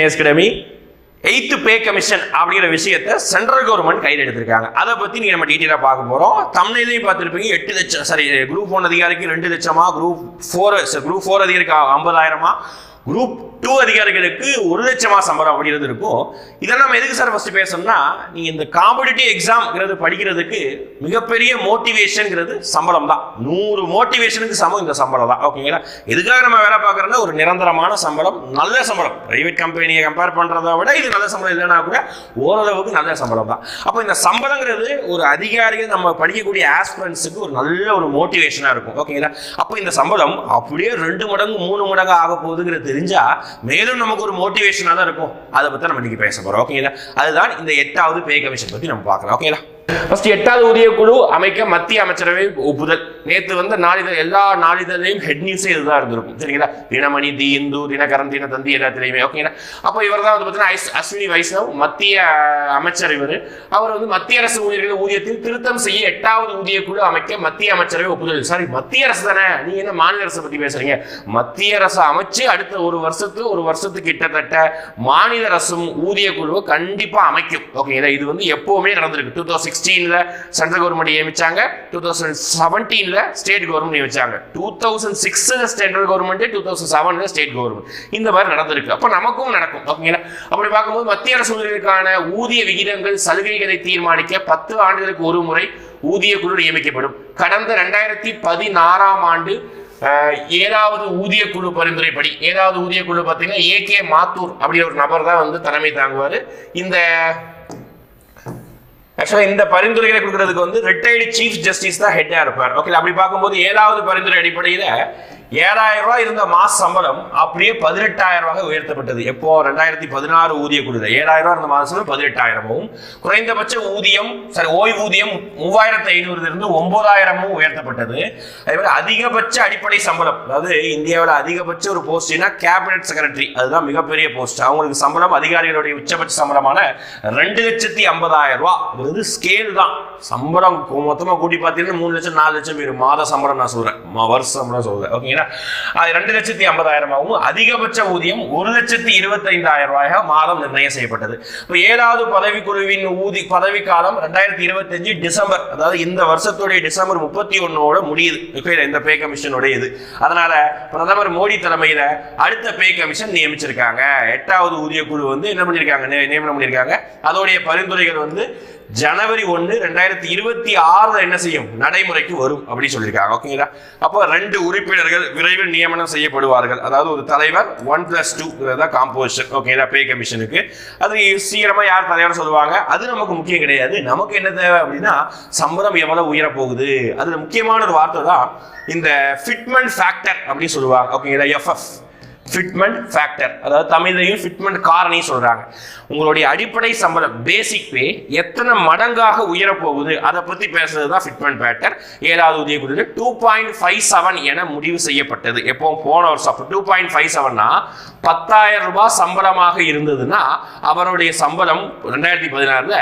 Academy eighth pay commission அப்படிங்கிற விஷயத்தை central government கையில் எடுத்திருக்காங்க. அதை பற்றி நீங்கள் நம்ம டீட்டெயிலாக பார்க்க போகிறோம் தமிழ்லையும் பார்த்துருப்பீங்க எட்டு லட்சம் சாரி குரூப் ஒன் அதிகாரிக்கு ரெண்டு லட்சமா குரூப் ஃபோர் குரூப் ஃபோர் அதிகாரிக்கு ஐம்பதாயிரமா குரூப் டூ அதிகாரிகளுக்கு ஒரு லட்சமாக சம்பளம் அப்படிங்கிறது இருக்கும் இதை நம்ம எதுக்கு சார் ஃபஸ்ட்டு பேசணும்னா நீங்கள் இந்த காம்படிட்டிவ் எக்ஸாம்ங்கிறது படிக்கிறதுக்கு மிகப்பெரிய மோட்டிவேஷனுங்கிறது சம்பளம் தான் நூறு மோட்டிவேஷனுக்கு சமம் இந்த சம்பளம் தான் ஓகேங்களா எதுக்காக நம்ம வேலை பார்க்குறோம்னா ஒரு நிரந்தரமான சம்பளம் நல்ல சம்பளம். பிரைவேட் கம்பெனியை கம்பேர் பண்ணுறத விட இது நல்ல சம்பளம் இல்லைன்னா கூட ஓரளவுக்கு நல்ல சம்பளம் தான் அப்போ இந்த சம்பளங்கிறது ஒரு அதிகாரிகள் நம்ம படிக்கக்கூடிய ஆஸ்பிரன்ஸுக்கு ஒரு நல்ல ஒரு மோட்டிவேஷனாக இருக்கும். ஓகேங்களா அப்போ இந்த சம்பளம் அப்படியே ரெண்டு மடங்கு மூணு மடங்கு ஆக போகுதுங்கிறது தெரிஞ்சா மேலும் நமக்கு ஒரு மோட்டிவேஷனாக தான் இருக்கும். அதை பற்றி நம்ம இன்னைக்கு பேச போகிறோம் ஓகேங்களா அதுதான் இந்த எட்டாவது பே கமிஷன் பற்றி நம்ம பார்க்கலாம். ஓகேங்களா ஃபர்ஸ்ட் எட்டாவது ஊதிய குழு அமைக்க மத்திய அமைச்சரவை ஒப்புதல். நேற்று வந்து நாளிதழ் எல்லா நாளிதழையும் ஹெட் நியூஸே இதுதான் இருந்திருக்கும். சரிங்களா? தினமணி தி இந்து தினகரன் தினத்தந்தி எல்லாத்துலேயுமே ஓகேங்களா அப்போ இவர் தான் வந்து பார்த்தீங்கன்னா அஸ்வினி வைஷ்ணவ் மத்திய அமைச்சர் இவர். அவர் வந்து மத்திய அரசு ஊழியர்கள் ஊதியத்தில் திருத்தம் செய்ய எட்டாவது ஊதிய குழு அமைக்க மத்திய அமைச்சரவை ஒப்புதல். சாரி மத்திய அரசு தானே? நீங்க என்ன மாநில அரசை பத்தி பேசுறீங்க? மத்திய அரசு அமைச்சு அடுத்த ஒரு வருஷத்து ஒரு வருஷத்துக்கு கிட்டத்தட்ட மாநில அரசும் ஊதிய குழுவை கண்டிப்பா அமைக்கும். ஓகேங்களா இது வந்து எப்பவுமே நடந்திருக்கு. டூ தௌசண்ட் சிக்ஸ்டீன்ல சென்ட்ரல் கவர்மெண்ட் நியமிச்சாங்க. டூ தௌசண்ட் செவன்டீன்ல ஸ்டேட் கவர்மெண்ட் வச்சாங்க. டூ தௌசண்ட் சிக்ஸ்ல central government two thousand seven state government இந்த மாதிரி நடந்திருக்கு. அப்போ நமக்கும் நடக்கும். ஓகேங்களா? அப்படி பார்க்கும்போது மத்திய அரசு ஊழியர்களுக்கான ஊதிய விகிதங்கள் சலுகைகளை தீர்மானிக்க பத்து ஆண்டுகளுக்கு ஒரு முறை ஊதிய குழு நியமிக்கப்படும். கடந்த ரெண்டாயிரத்தி பதினாறாம் ஆண்டு ஏதாவது ஊதிய குழு பரிந்துரைப்படி ஏதாவது ஊதிய குழு பார்த்தீங்கன்னா ஏ கே மாத்தூர் அப்படிங்கிற ஒரு நபர் தான் வந்து தலைமை தாங்குவார். இந்த ஆக்சுவலாக இந்த பரிந்துரைகளை கொடுக்கறதுக்கு வந்து ரிட்டையர்டு சீஃப் ஜஸ்டிஸ் தான் ஹெட்டாக இருப்பார். ஓகே அப்படி பார்க்கும்போது ஏழாவது பரிந்துரை அடிப்படையில் ஏழாயிரம் ரூபாய் இருந்த மாச சம்பளம் அப்படியே பதினெட்டாயிரம் ரூபாய் உயர்த்தப்பட்டது. எப்போ? ரெண்டாயிரத்தி பதினாறு ஊதிய குழுத ஏழாயிரம் ரூபாய் இருந்த மாச பதினெட்டாயிரமும் குறைந்தபட்ச ஊதியம் சரி ஓய்வூதியம் மூவாயிரத்தி ஐநூறுல இருந்து ஒன்பதாயிரமும் உயர்த்தப்பட்டது. அதே மாதிரி அதிகபட்ச அடிப்படை சம்பளம் அதாவது இந்தியாவில் அதிகபட்ச ஒரு போஸ்ட்னா கேபினட் செக்ரட்டரி அதுதான் மிகப்பெரிய போஸ்ட் அவங்களுக்கு சம்பளம் அதிகாரிகளுடைய உச்சபட்ச சம்பளமான ரெண்டு லட்சத்தி ஐம்பதாயிரம் ரூபாய் ஸ்கேல் தான். சம்பளம் மொத்தமாக கூட்டி பார்த்தீங்கன்னா மூணு லட்சம் நாலு லட்சம் பேர். மாத சம்பளம் நான் சொல்றேன். வருஷம் வருஷ சம்பளம் சொல்றேன். ஓகேங்களா? அது ரெண்டு லட்சத்தி ஐம்பதாயிரமாகவும் அதிகபட்ச ஊதியம் ஒரு லட்சத்தி இருபத்தைந்தாயிரம் ரூபாயாக மாதம் நிர்ணயம் செய்யப்பட்டது. இப்போ ஏழாவது பதவிக்குழுவின் ஊதி பதவிக்காலம் காலம் ரெண்டாயிரத்தி இருபத்தஞ்சு டிசம்பர் அதாவது இந்த வருஷத்துடைய டிசம்பர் முப்பத்தி ஒன்னோட முடியுது. இந்த பே கமிஷனுடைய இது. அதனால பிரதமர் மோடி தலைமையில அடுத்த பே கமிஷன் நியமிச்சிருக்காங்க. எட்டாவது ஊதிய குழு வந்து என்ன பண்ணியிருக்காங்க நியமனம் பண்ணியிருக்காங்க அதோடைய பரிந்துரைகள் வந்து ஜனவரி ஒன்று ரெண்டாயிரத்தி இருபத்தி ஆறுல என்ன செய்யும்? நடைமுறைக்கு வரும் அப்படின்னு சொல்லியிருக்காங்க. ஓகேங்களா? அப்போ ரெண்டு உறுப்பினர்கள் விரைவில் நியமனம் செய்யப்படுவார்கள். அதாவது ஒரு தலைவர் ஒன் பிளஸ் டூ தான் காம்போசிஷன் ஓகேங்களா பே கமிஷனுக்கு அது சீக்கிரமா யார் தலைவர் சொல்லுவாங்க? அது நமக்கு முக்கியம் கிடையாது. நமக்கு என்ன தேவை அப்படின்னா சம்பளம் எவ்வளவு உயர போகுது அதுல முக்கியமான ஒரு வார்த்தை தான் இந்த ஃபிட்மெண்ட் ஃபேக்டர் அப்படின்னு சொல்லுவாங்க. ஓகேங்களா எஃப்எஃப் ஃபிட்மெண்ட் ஃபேக்டர் அதாவது தமிழ்லையும் ஃபிட்மெண்ட் காரணி சொல்கிறாங்க உங்களுடைய அடிப்படை சம்பளம் பேசிக் பே எத்தனை மடங்காக உயரப்போகுது? அதை பற்றி பேசுறது தான் ஃபிட்மெண்ட் ஃபேக்டர் ஏழாவது உதவி குழு டூ பாயிண்ட் ஃபைவ் செவன் என முடிவு செய்யப்பட்டது. எப்போ போன வருஷம் அப்போ டூ பாயிண்ட் ஃபைவ் செவன்னா பத்தாயிரம் ரூபாய் சம்பளமாக இருந்ததுன்னா அவருடைய சம்பளம் ரெண்டாயிரத்தி பதினாறில்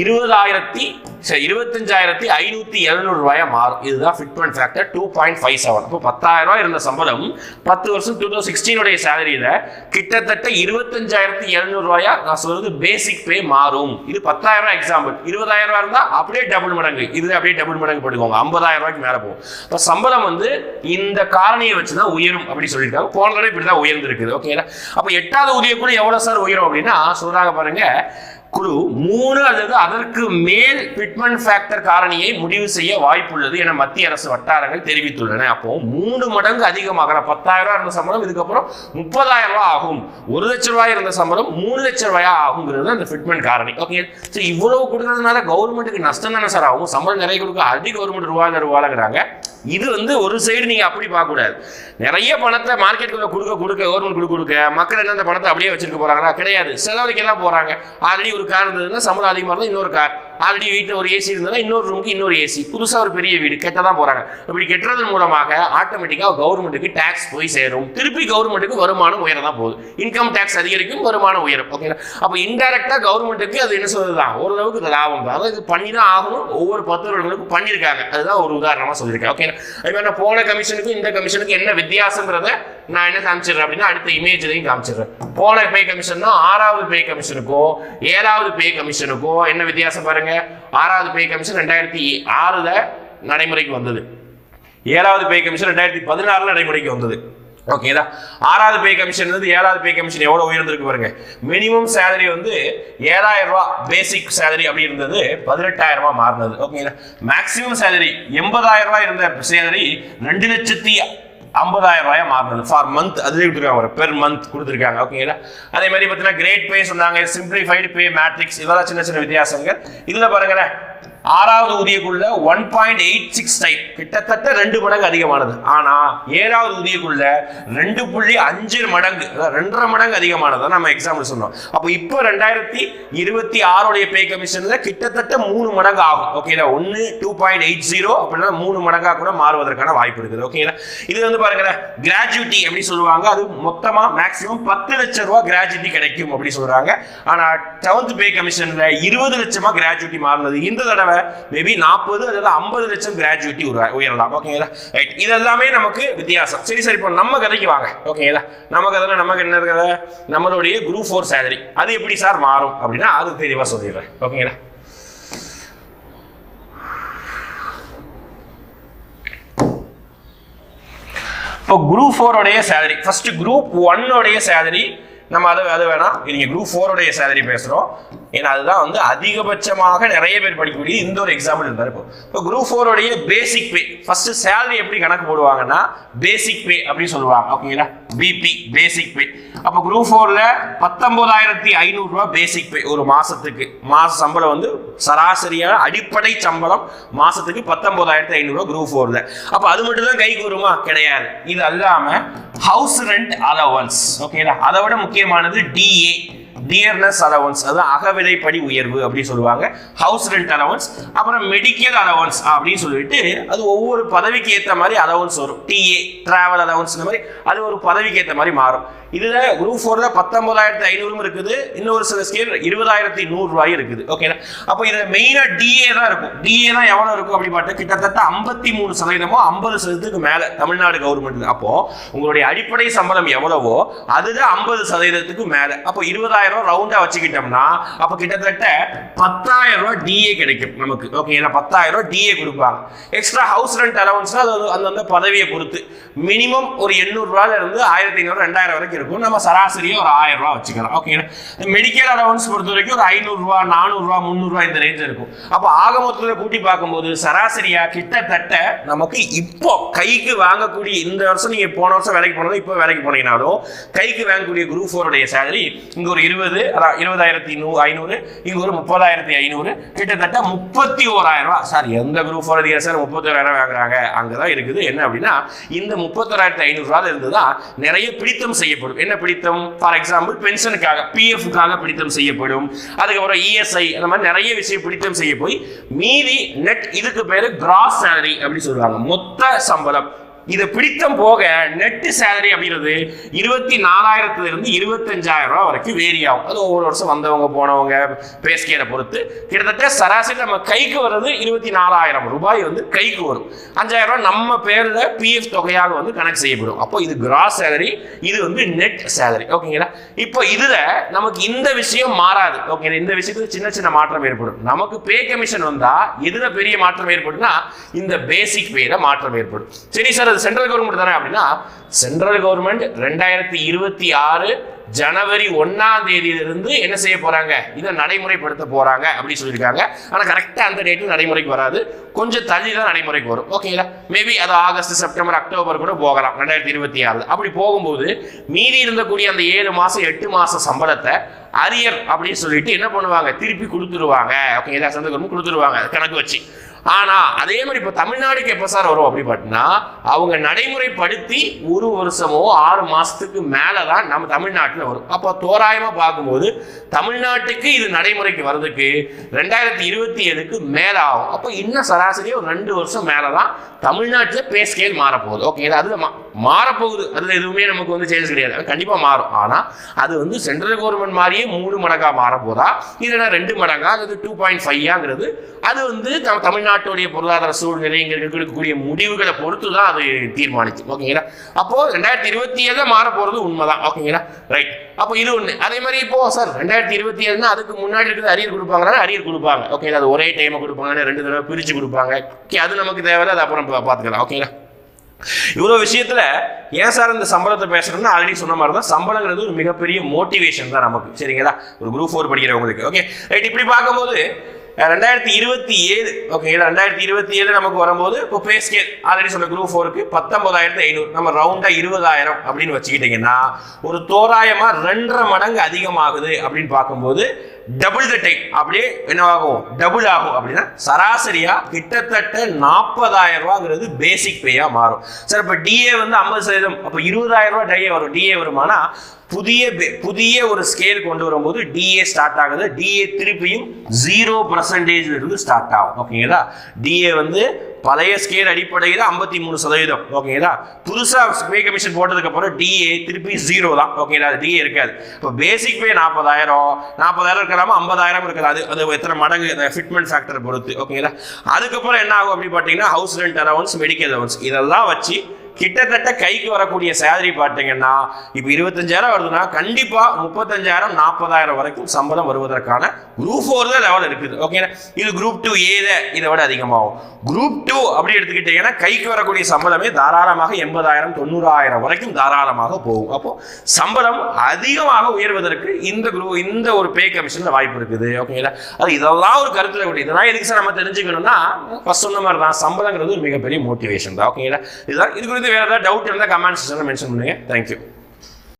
இருபதாயிரத்தி சரி, இருபத்தஞ்சாயிரத்தி ஐநூத்தி எழுநூறு ரூபாயா மாறும். இதுதான் fitment factor two point five seven அப்போ பத்தாயிரம் ரூபாய் இருந்த சம்பளம் பத்து வருஷம் டூ தௌசண்ட் சிக்ஸ்டீனுடைய சேலரியில கிட்டத்தட்ட இருபத்தஞ்சாயிரத்தி எழுநூறு ரூபாயா நான் சொல்றது பேசிக் பே மாறும். இது பத்தாயிரம் ரூபாய் எக்ஸாம்பிள் இருபதாயிரம் ரூபாய் இருந்தா அப்படியே டபுள் மடங்கு. இது அப்படியே டபுள் மடங்கு போட்டுக்கோங்க. ஐம்பதாயிரம் ரூபாய்க்கு மேல போகும். இப்போ சம்பளம் வந்து இந்த காரணியை வச்சு தான் உயரும் அப்படின்னு சொல்லியிருக்காங்க. போன தடவை இப்படி தான் உயர்ந்திருக்குது ஓகேங்களா அப்போ எட்டாவது ஊதிய கூட எவ்வளவு சார் உயரும் அப்படின்னா சொல்றாங்க பாருங்க குழு மூணு அல்லது அதற்கு மேல் பிட்மெண்ட் ஃபேக்டர் காரணியை முடிவு செய்ய வாய்ப்புள்ளது என மத்திய அரசு வட்டாரங்கள் தெரிவித்துள்ளன. அப்போ மூணு மடங்கு அதிகமாக பத்தாயிரம் ரூபாய் இருந்த சம்பளம் இதுக்கப்புறம் முப்பதாயிரம் ரூபாய் ஆகும். ஒரு லட்சம் ரூபாய் இருந்த சம்பளம் மூணு லட்சம் ரூபாயா ஆகுங்கிறது அந்த ஃபிட்மெண்ட் காரணி. ஓகே ஸோ இவ்வளவு கொடுக்கறதுனால கவர்மெண்ட்டுக்கு நஷ்டம் தானே சார் ஆகும். சம்பளம் நிறைய கொடுக்க அடி கவர்மெண்ட் ரூபாய் ரூபாய்ங்கிறாங்க இது வந்து ஒரு சைடு நீங்க அப்படி பார்க்க கூடாது நிறைய பணத்தை மார்க்கெட்டுக்குள்ளே கொடுக்க கொடுக்க கவர்மெண்ட் கொடுக்க கொடுக்க மக்கள் என்ன அந்த பணத்தை அப்படியே வச்சிருக்க போறாங்களா? கிடையாது. செலவழிக்க தான் போறாங்க. ஆல்ரெடி ஒரு கார் இருந்ததுன்னா சம்பளம் அதிகமாக இருந்தால் இன்னொரு கார் ஆல்ரெடி வீட்டில் ஒரு ஏசி இருந்ததுன்னா இன்னொரு ரூமுக்கு இன்னொரு ஏசி புதுசாக ஒரு பெரிய வீடு கெட்ட தான் போகிறாங்க இப்படி கெட்டுறதன் மூலமாக ஆட்டோமேட்டிக்காக கவர்மெண்ட்டுக்கு டேக்ஸ் போய் சேரும். திருப்பி கவர்மெண்ட்டுக்கு வருமானம் உயர தான் போகுது. இன்கம் டேக்ஸ் அதிகரிக்கும் வருமானம் உயரும். ஓகேங்களா அப்போ இன்டெரக்டாக கவர்மெண்ட்டுக்கு அது என்ன சொல்றது? தான் ஓரளவுக்கு லாபம் தான். அதாவது இது பண்ணி தான் ஆகணும். ஒவ்வொரு பத்து வருடங்களுக்கும் பண்ணியிருக்காங்க. அதுதான் ஒரு உதாரணமாக சொல்லியிருக்கேன். ஓகேங்களா அது மாதிரி போன கமிஷனுக்கும் இந்த கமிஷனுக்கும் என்ன வித்தியாசங்கிறத நான் என்ன காமிச்சிடுறேன் அப்படின்னா அடுத்த இமேஜ்லையும் காமிச்சிடுறேன். போன பே கமிஷன்னா ஆறாவது பே கமிஷனுக்கும் ஏழாவது பே கமிஷனுக்கும் என்ன வித்தியாசம் பாருங்க. ஆறாவது பே கமிஷன் ரெண்டாயிரத்தி ஆறுல நடைமுறைக்கு வந்தது. ஏழாவது பே கமிஷன் ரெண்டாயிரத்தி பதினாறுல நடைமுறைக்கு வந்தது. ஓகேதா ஆறாவது பே கமிஷன் வந்து ஏழாவது பே கமிஷன் எவ்வளோ உயர்ந்திருக்கு பாருங்க. மினிமம் சேலரி வந்து ஏழாயிரம் ரூபா பேசிக் சேலரி அப்படி இருந்தது பதினெட்டாயிரம் ரூபா மாறினது. ஓகேங்களா மேக்ஸிமம் சேலரி எண்பதாயிரம் ரூபாய் இருந்த சேலரி ரெண்டு லட்சத்தி ஐம்பதாயிரம் ரூபாயா மாறினது. ஃபார் மந்த் அதுவே கொடுத்துருக்காங்க ஒரு பெர் மந்த் கொடுத்துருக்காங்க. ஓகேங்களா அதே மாதிரி பார்த்தீங்கன்னா கிரேட் பே சொன்னாங்க சிம்பிளிஃபைடு பே மேட்ரிக்ஸ் இதெல்லாம் சின்ன சின்ன வித்தியாசங்கள். இதில் பாருங்களேன் ஆறாவது ஊதியக்குள்ள one point eight six time கிட்டத்தட்ட ரெண்டு மடங்கு அதிகமானது. ஆனா ஏழாவது ஊதியக்குள்ள ரெண்டு புள்ளி அஞ்சு மடங்கு ரெண்டரை மடங்கு அதிகமானது. நம்ம எக்ஸாம்பிள் சொன்னோம். அப்போ இப்போ ரெண்டாயிரத்தி இருபத்தி ஆறுடைய பே கமிஷன்ல கிட்டத்தட்ட மூணு மடங்கு ஆகும். ஓகேங்களா ஒன்னு டூ பாயிண்ட் எயிட் ஜீரோ அப்படின்னா மூணு மடங்காக கூட மாறுவதற்கான வாய்ப்பு இருக்குது. ஓகேங்களா இது வந்து பாருங்களேன் கிராஜுவிட்டி எப்படி சொல்லுவாங்க. அது மொத்தமா மேக்ஸிமம் பத்து லட்சம் ரூபாய் கிராஜுவிட்டி கிடைக்கும் அப்படி சொல்றாங்க. ஆனா செவன்த் பே கமிஷன்ல இருபது லட்சமா கிராஜுவிட்டி மாறினது. இந்த தடவை மேபி நாற்பது அல்லது ஐம்பது லட்சம் கிராஜுவிட்டி உயரலாம் ஓகேங்களா ரைட் இது எல்லாமே நமக்கு வித்தியாசம். சரி சரி இப்போ நம்ம கதைக்கு வாங்க. ஓகேங்களா நம்ம கதை நமக்கு என்ன இருக்கிற நம்மளுடைய குரூப் ஃபோர் சேலரி அது எப்படி சார் மாறும் அப்படின்னா அது தெளிவாக சொல்லிடுறேன். ஓகேங்களா இப்போ குரூப் ஃபோருடைய சேலரி ஃபர்ஸ்ட் குரூப் ஒன்னுடைய சேலரி நம்ம அதை அது வேணாம். நீங்க குரூப் ஃபோருடைய சேலரி பேசுறோம். ஏன்னா அதுதான் வந்து அதிகபட்சமாக நிறைய பேர் படிக்கக்கூடிய இந்த ஒரு எக்ஸாம்பிள் இருந்தார் இப்போ இப்போ குரூப் ஃபோரோடைய பேசிக் பே ஃபர்ஸ்ட் சேலரி எப்படி கணக்கு போடுவாங்கன்னா பேசிக் பே அப்படின்னு சொல்லுவாங்க ஓகேங்களா பிபி பேசிக் பே அப்போ குரூப் ஃபோரில் பத்தொன்பதாயிரத்தி ஐநூறுரூவா பேசிக் பே ஒரு மாதத்துக்கு மாத சம்பளம் வந்து சராசரியான அடிப்படை சம்பளம் மாதத்துக்கு பத்தொன்பதாயிரத்தி ஐநூறுரூவா குரூப் ஃபோரில் அப்போ அது மட்டும் தான் கைக்கு வருமா கிடையாது. இது அல்லாமல் ஹவுஸ் ரெண்ட் அலவன்ஸ் ஓகேங்களா அதை விட முக்கியமானது டிஏ டியர்னஸ் அலவன்ஸ் அது அகவிலைப்படி உயர்வு அப்படின்னு சொல்லுவாங்க. ஹவுஸ் ரெண்ட் அலவன்ஸ் அப்புறம் மெடிக்கல் அலவன்ஸ் அப்படின்னு சொல்லிட்டு அது ஒவ்வொரு பதவிக்கு ஏற்ற மாதிரி அலவன்ஸ் வரும். டிஏ டிராவல் அலவன்ஸ் இந்த மாதிரி அது ஒரு பதவிக்கு ஏற்ற மாதிரி மாறும். இதுல குரூப் ஃபோர்ல பத்தொன்பதாயிரத்தி ஐநூறும் இருக்குது. இன்னொரு சில ஸ்கேல் இருபதாயிரத்தி நூறு இருக்குது. ஓகேங்களா அப்போ இதுல மெயினா டிஏ தான் இருக்கும். டிஏ தான் எவ்வளவு இருக்கும் அப்படி பார்த்தா கிட்டத்தட்ட ஐம்பத்தி மூணு சதவீதமோ ஐம்பது சதவீதத்துக்கு மேல தமிழ்நாடு கவர்மெண்ட் அப்போ உங்களுடைய அடிப்படை சம்பளம் எவ்வளவோ அதுதான் ஐம்பது சதவீதத்துக்கு மேல. அப்போ இருபதாயிரம் ரூபாய் ரவுண்டா வச்சுக்கிட்டோம்னா அப்ப கிட்டத்தட்ட பத்தாயிரம் ரூபாய் டிஏ கிடைக்கும் நமக்கு. ஓகேங்களா பத்தாயிரம் ரூபாய் டிஏ கொடுப்பாங்க. எக்ஸ்ட்ரா ஹவுஸ் ரெண்ட் அலவன்ஸ்னா அது அந்தந்த பதவியை பொறுத்து. மினிமம் ஒரு எண்ணூறு ரூபாயில இருந்து ஆயிரத்தி ஐநூறு ரெண்டாயிரம் வரைக்கும் இருக்கும். நம்ம சராசரியா ஒரு ஆயிரம் ரூபாய் வச்சுக்கலாம். ஓகேங்களா மெடிக்கல் அலவன்ஸ் பொறுத்த வரைக்கும் ஒரு ஐநூறு ரூபா நானூறு ரூபா முந்நூறு ரூபாய் இந்த ரேஞ்ச் இருக்கும். அப்போ ஆக மொத்தத்தில் கூட்டி பார்க்கும்போது சராசரியா கிட்டத்தட்ட நமக்கு இப்போ கைக்கு வாங்கக்கூடிய இந்த வருஷம் நீங்க போன வருஷம் வேலைக்கு போனதும் இப்போ வேலைக்கு போனீங்கனாலும் கைக்கு வாங்கக்கூடிய குரூப் ஃபோருடைய சேலரி இங்க ஒரு இருபது அதான் இருபதாயிரத்தி நூ ஐநூறு இங்கே ஒரு முப்பதாயிரத்தி ஐநூறு கிட்டத்தட்ட முப்பத்தி ஓராயிரம் ரூபா. சார் எந்த குரூப் ஃபோர் அதிகாரி சார் முப்பத்தி ஓராயிரம் வாங்குறாங்க? அங்கதான் இருக்குது. என்ன அப்படின்னா இந்த முப்பத்தோராயிரத்தி ஐநூறு ரூபாய் இருந்து தான் நிறைய பிடித்தம் செய்யப்படும். என்ன பிடித்தம்? ஃபார் எக்ஸாம்பிள் பென்ஷனுக்காக பிஎஃப்க்காக பிடித்தம் செய்யப்படும். அதுக்கப்புறம் இஎஸ்ஐ அந்த மாதிரி நிறைய விஷயம் பிடித்தம் செய்ய போய் மீதி நெட் இதுக்கு பேர் கிராஸ் சேலரி அப்படின்னு சொல்லுவாங்க. மொத்த சம்பளம். இதை பிடித்தம் போக நெட்டு சேலரி அப்படிங்கிறது இருபத்தி நாலாயிரத்துலேருந்து இருபத்தஞ்சாயிரம் ரூபா வரைக்கும் வேரி ஆகும். அது ஒவ்வொரு வருஷம் வந்தவங்க போனவங்க பேஸ்கேரை பொறுத்து. கிட்டத்தட்ட சராசரி நம்ம கைக்கு வர்றது இருபத்தி நாலாயிரம் ரூபாய் வந்து கைக்கு வரும். அஞ்சாயிரம் ரூபாய் நம்ம பேரில் பிஎஃப் தொகையாக வந்து கனெக்ட் செய்யப்படும். அப்போ இது கிராஸ் சேலரி இது வந்து நெட் சேலரி ஓகேங்களா இப்போ இதில் நமக்கு இந்த விஷயம் மாறாது. ஓகே இந்த விஷயத்துக்கு சின்ன சின்ன மாற்றம் ஏற்படும். நமக்கு பே கமிஷன் வந்தால் எதில் பெரிய மாற்றம் ஏற்படும்னா இந்த பேசிக் பேல மாற்றம் ஏற்படும். சரி சார் அது சென்ட்ரல் கவர்மெண்ட் தானே அப்படின்னா சென்ட்ரல் கவர்மெண்ட் ரெண்டாயிரத்தி இருபத்தி ஆறு ஜனவரி ஒன்னாம் தேதியிலிருந்து என்ன செய்ய போறாங்க? இதை நடைமுறைப்படுத்த போறாங்க அப்படின்னு சொல்லியிருக்காங்க. ஆனால் கரெக்டாக அந்த டேட்டு நடைமுறைக்கு வராது. கொஞ்சம் தள்ளி தான் நடைமுறைக்கு வரும். ஓகேங்களா மேபி அது ஆகஸ்ட் செப்டம்பர் அக்டோபர் கூட போகலாம் ரெண்டாயிரத்தி இருபத்தி ஆறு அப்படி போகும்போது மீதி இருந்தக்கூடிய அந்த ஏழு மாதம் எட்டு மாத சம்பளத்தை அரியர் அப்படின்னு சொல்லிட்டு என்ன பண்ணுவாங்க? திருப்பி கொடுத்துருவாங்க. ஓகே எதாவது கவர்மெண்ட் கொடுத்துருவாங்க. கணக்கு வச்சு. ஆனா அதே மாதிரி இப்ப தமிழ்நாடுக்கு எப்ப சார் வரும் அப்படி பார்த்தீங்கன்னா அவங்க நடைமுறைப்படுத்தி ஒரு வருஷமோ ஆறு மாசத்துக்கு மேலதான் நம்ம தமிழ்நாட்டுல வரும். அப்போ தோராயமா பார்க்கும்போது தமிழ்நாட்டுக்கு இது நடைமுறைக்கு வர்றதுக்கு ரெண்டாயிரத்தி இருபத்தி ஏழுக்கு மேல ஆகும் அப்போ இன்னும் சராசரியா ஒரு ரெண்டு வருஷம் மேலதான் தமிழ்நாட்டுல பே ஸ்கேல் மாறப்போகுது. ஓகே அதுல மா- மாறப்போகுது. அதில் எதுவுமே நமக்கு வந்து சேஞ்சஸ் கிடையாது. கண்டிப்பாக மாறும். ஆனால் அது வந்து சென்ட்ரல் கவர்மெண்ட் மாதிரியே மூணு மடங்காக மாறப்போதா? போதா இல்லைன்னா ரெண்டு மடங்கா? அல்லது டூ பாயிண்ட் ஃபைவ்யாங்கிறது அது வந்து நம்ம தமிழ்நாட்டுடைய பொருளாதார சூழ்நிலை இங்க இருக்கக்கூடிய முடிவுகளை பொறுத்து தான் அது தீர்மானிக்கும். ஓகேங்களா? அப்போது ரெண்டாயிரத்தி இருபத்தி ஏழு மாற போறது உண்மைதான். ஓகேங்களா? ரைட் அப்போ இது ஒன்று அதே மாதிரி இப்போ சார் ரெண்டாயிரத்தி இருபத்தி ஏழுனா அதுக்கு முன்னாடி இருக்கிறது அரியர் கொடுப்பாங்கன்னா அரியர் கொடுப்பாங்க. ஓகேங்களா? அது ஒரே டைமை கொடுப்பாங்க ரெண்டு தடவை பிரித்து கொடுப்பாங்க. ஓகே அது நமக்கு தேவையில்ல அது அப்புறம் பார்த்துக்கலாம். ஓகேங்களா? இவ்வளோ விஷயத்தில் ஏன் சார் இந்த சம்பளத்தை பேசுகிறோம்னா ஆல்ரெடி சொன்ன மாதிரி தான் சம்பளங்கிறது ஒரு மிகப்பெரிய மோட்டிவேஷன் தான் நமக்கு. சரிங்களா? ஒரு குரூப் ஃபோர் படிக்கிறவங்களுக்கு. ஓகே ரைட் இப்படி பார்க்கும்போது ரெண்டாயிரத்தி இருபத்தி ஏழு ஓகேங்களா ரெண்டாயிரத்தி இருபத்தி ஏழு நமக்கு வரும்போது இப்போ பே ஸ்கேல் ஆல்ரெடி சொன்ன குரூப் ஃபோருக்கு பத்தொன்பதாயிரத்து ஐநூறு நம்ம ரவுண்டாக இருபதாயிரம் அப்படின்னு வச்சுக்கிட்டிங்கன்னா ஒரு தோராயமாக ரெண்டரை மடங்கு அதிகமாகுது அப்படின்னு பார்க்கும்போது டபுள் த டைம் அப்படியே என்னவாகும்? டபுள் ஆகும் அப்படின்னா சராசரியா கிட்டத்தட்ட நாற்பதாயிரம் ரூபாங்கிறது பேசிக் பேயா மாறும். சார் இப்போ டிஏ வந்து ஐம்பது சதவீதம். அப்போ இருபதாயிரம் ரூபாய் டிஏ வரும். டிஏ வருமானா புதிய பே- புதிய ஒரு ஸ்கேல் கொண்டு வரும்போது டிஏ ஸ்டார்ட் ஆகுது. டிஏ திருப்பியும் ஜீரோ பர்சன்டேஜ்ல இருந்து ஸ்டார்ட் ஆகும். ஓகேங்களா டிஏ வந்து பழைய ஸ்கேல் அடிப்படையில் ஐம்பத்தி மூணு சதவீதம். ஓகேங்களா? புதுசாக பே கமிஷன் போட்டதுக்கு அப்புறம் டிஏ திருப்பி ஜீரோ தான். ஓகேங்களா? அது டிஏ இருக்காது. இப்போ பேசிக் பே நாற்பதாயிரம். நாற்பதாயிரம் இருக்கலாமா ஐம்பதாயிரம் இருக்காது. அது அது எத்தனை மடங்கு ஃபிட்மெண்ட் ஃபேக்டர் பொறுத்து. ஓகேங்களா? அதுக்கப்புறம் என்ன ஆகும் அப்படின்னு பார்த்தீங்கன்னா house rent allowance medical allowance இதெல்லாம் வச்சு கிட்டத்தட்ட கைக்கு வரக்கூடிய சேலரி பார்த்தீங்கன்னா இப்போ இருபத்தஞ்சாயிரம் வருதுன்னா கண்டிப்பா முப்பத்தஞ்சாயிரம் நாற்பதாயிரம் வரைக்கும் சம்பளம் வருவதற்கான குரூப் ஃபோர் தான் லெவல் இருக்குது. ஓகேங்களா இது குரூப் டூ ஏத இதை விட அதிகமாகும். குரூப் டூ அப்படி எடுத்துக்கிட்டீங்கன்னா கைக்கு வரக்கூடிய சம்பளமே தாராளமாக எண்பதாயிரம் தொண்ணூறாயிரம் வரைக்கும் தாராளமாக போகும். அப்போ சம்பளம் அதிகமாக உயர்வதற்கு இந்த குரூப் இந்த ஒரு பே கமிஷன்ல வாய்ப்பு இருக்குது. ஓகேங்களா அது இதெல்லாம் ஒரு கருத்துல கூட இதெல்லாம் எதுக்கு சார் நம்ம தெரிஞ்சுக்கணும்னா ஃபர்ஸ்ட் சொன்ன மாதிரி தான் சம்பளங்கிறது ஒரு மிகப்பெரிய மோட்டிவேஷன் தான். ஓகேங்களா இதுதான். இது குறித்து வேறு ஏதாவது டவுட் இருந்தால் கமெண்ட் செக்ஷனில் மென்ஷன் பண்ணுங்க. தேங்க்யூ